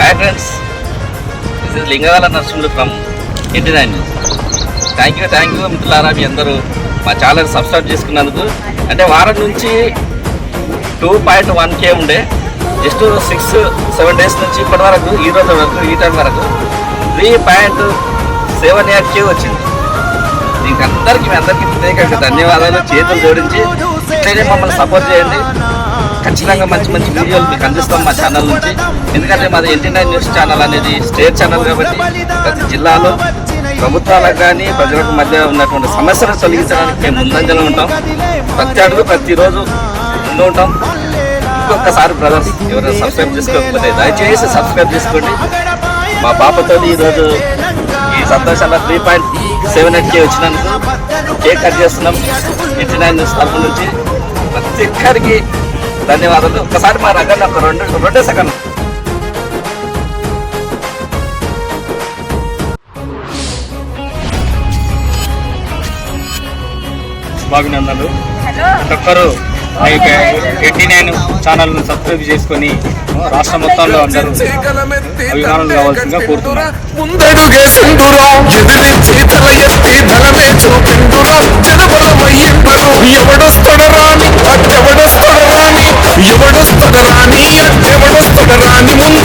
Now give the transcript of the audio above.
Hi friends this is Lingavala Narsimhulu from eighty nine news thank you thank you మిత్రులారా మీ అందరూ మా channel subscribe చేసుకున్నందుకు. అంటే వారం నుంచి టూ పాయింట్ వన్ కే ఉండే. జస్ట్ సిక్స్ సెవెన్ డేస్ నుంచి ఇప్పటి వరకు ఈ రోజు వరకు ఈ టైం వరకు three point seven eight K వచ్చింది. దీనికి అందరికీ మీ అందరికీ ప్రత్యేకంగా ధన్యవాదాలు. చేతులు జోడించి ఇట్లనే మమ్మల్ని సపోర్ట్ చేయండి. ఖచ్చితంగా మంచి మంచి వీడియోలు మీకు అందిస్తాం మా ఛానల్ నుంచి. ఎందుకంటే మాది ఎన్టీ నైన్ న్యూస్ ఛానల్ అనేది స్టేట్ ఛానల్ కాబట్టి ప్రతి జిల్లాలో ప్రభుత్వాలకు కానీ ప్రజలకు మధ్య ఉన్నటువంటి సమస్యలను తొలగించడానికి మేము ముందంజలో ఉంటాం. ప్రతి అడుగు ప్రతిరోజు ముందు ఉంటాం. ఇంకొకసారి బ్రదర్స్ ఎవరైనా సబ్స్క్రైబ్ చేసుకోకపోతే దయచేసి సబ్స్క్రైబ్ చేసుకోండి. మా పాపతో ఈరోజు ఈ సంతోషాల three point seven eight K వచ్చినందుకు కేక్ కట్ చేస్తున్నాం. ఎయిటీ నైన్ న్యూస్ తరఫు నుంచి ప్రతి ఒక్కరికి ధన్యవాదాలు. ఒకసారి మా రకాన్ని ఒక రెండు రెండే సెకండ్ శుభాభినందనలు. ప్రతి ఒక్కరు ఆ యొక్క ఎయిటీ నైన్ ఛానల్ను సబ్స్క్రైబ్ చేసుకొని రాష్ట్ర మొత్తంలో అందరూ అభిమానులు కావాల్సిందిగా కోరుతున్నాను రాని నీ అంటే అట్టెవడొస్తడ నీ ముందు